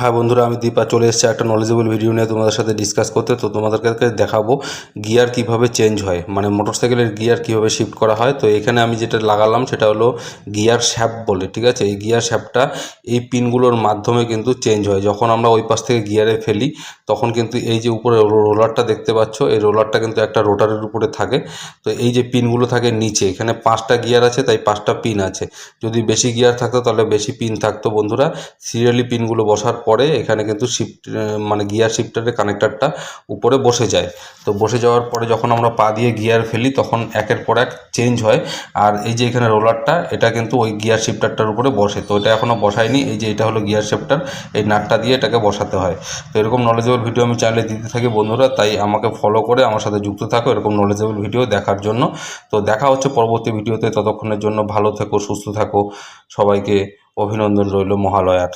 হ্যাঁ বন্ধুরা, আমি দীপা চলে এসেছি একটা নলেজেবল ভিডিও নিয়ে তোমাদের সাথে ডিসকাস করতে। তো তোমাদেরকে দেখাবো গিয়ার কীভাবে চেঞ্জ হয়। মানে মোটরসাইকেলের গিয়ার কীভাবে শিফট করা হয়। তো এখানে আমি যেটা লাগালাম সেটা হলো গিয়ার শ্যাপ বলে, ঠিক আছে? এই গিয়ার শ্যাপটা এই পিনগুলোর মাধ্যমে কিন্তু চেঞ্জ হয়। যখন আমরা ওই পাশ থেকে গিয়ারে ফেলি, তখন কিন্তু এই যে উপরে রোলারটা দেখতে পাচ্ছ, এই রোলারটা কিন্তু একটা রোটারের উপরে থাকে। তো এই যে পিনগুলো থাকে নিচে, এখানে পাঁচটা গিয়ার আছে, তাই পাঁচটা পিন আছে। যদি বেশি গিয়ার থাকতো তাহলে বেশি পিন থাকতো বন্ধুরা। সিরিয়ালি পিনগুলো বসার পরে এখানে কিন্তু শিফট মানে গিয়ার শিফটারের কানেক্টারটা উপরে বসে যায়। তো বসে যাওয়ার পরে যখন আমরা পা দিয়ে গিয়ার ফেলি, তখন একের পর এক চেঞ্জ হয়। আর এই যে এখানে রোলারটা এটা কিন্তু ওই গিয়ার শিফটারটার উপরে বসে। তো এটা এখনও বসায়নি। এই যে এটা হলো গিয়ার শিফটার এই নাটটা দিয়ে এটাকে বসাতে হয়। তো এরকম নলেজেবল ভিডিও আমি চ্যানেলে দিতে থাকি বন্ধুরা, তাই আমাকে ফলো করে আমার সাথে যুক্ত থাকো এরকম নলেজেবল ভিডিও দেখার জন্য। তো দেখা হচ্ছে পরবর্তী ভিডিওতে ততক্ষণের জন্য ভালো থেকো, সুস্থ থাকো। সবাইকে অভিনন্দন রইল মহালয়ার।